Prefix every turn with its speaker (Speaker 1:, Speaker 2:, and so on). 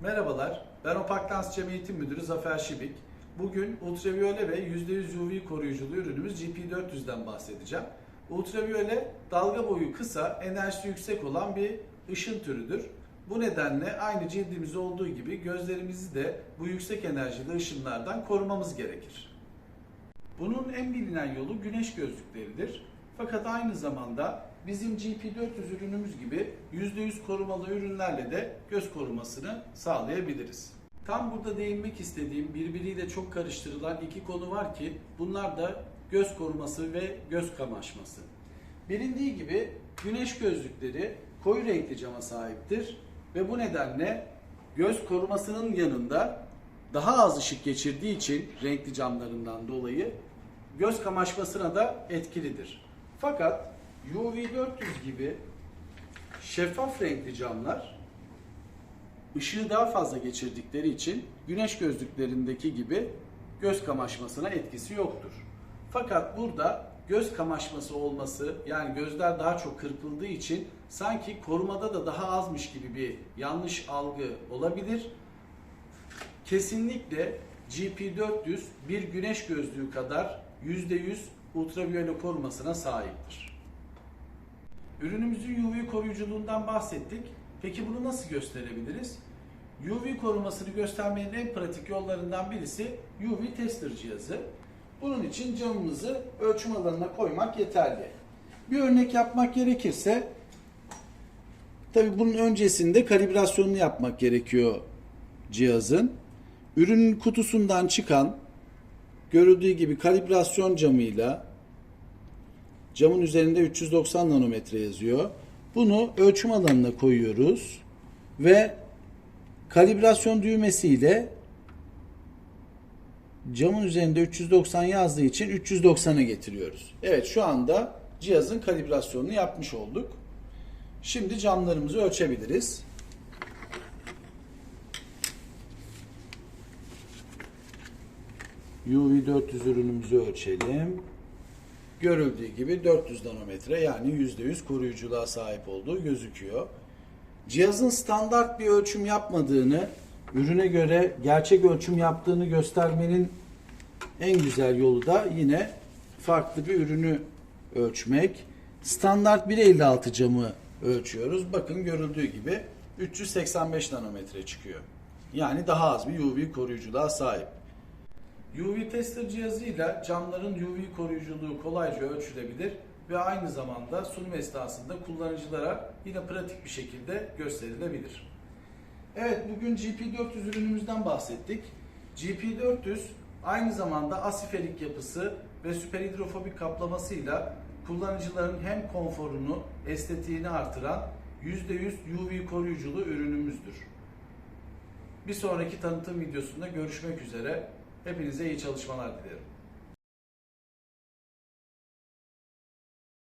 Speaker 1: Merhabalar, ben Opaklans Cem Eğitim Müdürü Zafer Şibik. Bugün ultraviyole ve %100 UV koruyuculu ürünümüz GP400'den bahsedeceğim. Ultraviyole dalga boyu kısa, enerjisi yüksek olan bir ışın türüdür. Bu nedenle aynı cildimizde olduğu gibi gözlerimizi de bu yüksek enerjili ışınlardan korumamız gerekir. Bunun en bilinen yolu güneş gözlükleridir. Fakat aynı zamanda bizim GP400 ürünümüz gibi %100 korumalı ürünlerle de göz korumasını sağlayabiliriz. Tam burada değinmek istediğim birbiriyle çok karıştırılan iki konu var ki bunlar da göz koruması ve göz kamaşması. Bilindiği gibi güneş gözlükleri koyu renkli cama sahiptir ve bu nedenle göz korumasının yanında daha az ışık geçirdiği için renkli camlarından dolayı göz kamaşmasına da etkilidir. Fakat UV400 gibi şeffaf renkli camlar ışığı daha fazla geçirdikleri için güneş gözlüklerindeki gibi göz kamaşmasına etkisi yoktur. Fakat burada göz kamaşması olması yani gözler daha çok kırpıldığı için sanki korumada da daha azmış gibi bir yanlış algı olabilir. Kesinlikle GP400 bir güneş gözlüğü kadar %100 ultraviyole korumasına sahiptir. Ürünümüzün UV koruyuculuğundan bahsettik. Peki bunu nasıl gösterebiliriz? UV korumasını göstermenin en pratik yollarından birisi UV tester cihazı. Bunun için camımızı ölçüm alanına koymak yeterli. Bir örnek yapmak gerekirse tabi bunun öncesinde kalibrasyonunu yapmak gerekiyor cihazın. Ürünün kutusundan çıkan görüldüğü gibi kalibrasyon camıyla camın üzerinde 390 nanometre yazıyor. Bunu ölçüm alanına koyuyoruz ve kalibrasyon düğmesiyle camın üzerinde 390 yazdığı için 390'a getiriyoruz. Evet şu anda cihazın kalibrasyonunu yapmış olduk. Şimdi camlarımızı ölçebiliriz. UV 400 ürünümüzü ölçelim. Görüldüğü gibi 400 nanometre yani %100 koruyuculuğa sahip olduğu gözüküyor. Cihazın standart bir ölçüm yapmadığını, ürüne göre gerçek ölçüm yaptığını göstermenin en güzel yolu da yine farklı bir ürünü ölçmek. Standart 1.56 camı ölçüyoruz. Bakın görüldüğü gibi 385 nanometre çıkıyor. Yani daha az bir UV koruyuculuğa sahip. UV tester cihazıyla camların UV koruyuculuğu kolayca ölçülebilir ve aynı zamanda sunum esnasında kullanıcılara yine pratik bir şekilde gösterilebilir. Evet bugün GP400 ürünümüzden bahsettik. GP400 aynı zamanda asiferik yapısı ve süperhidrofobik kaplamasıyla kullanıcıların hem konforunu, estetiğini artıran %100 UV koruyuculu ürünümüzdür. Bir sonraki tanıtım videosunda görüşmek üzere. Hepinize iyi çalışmalar dilerim.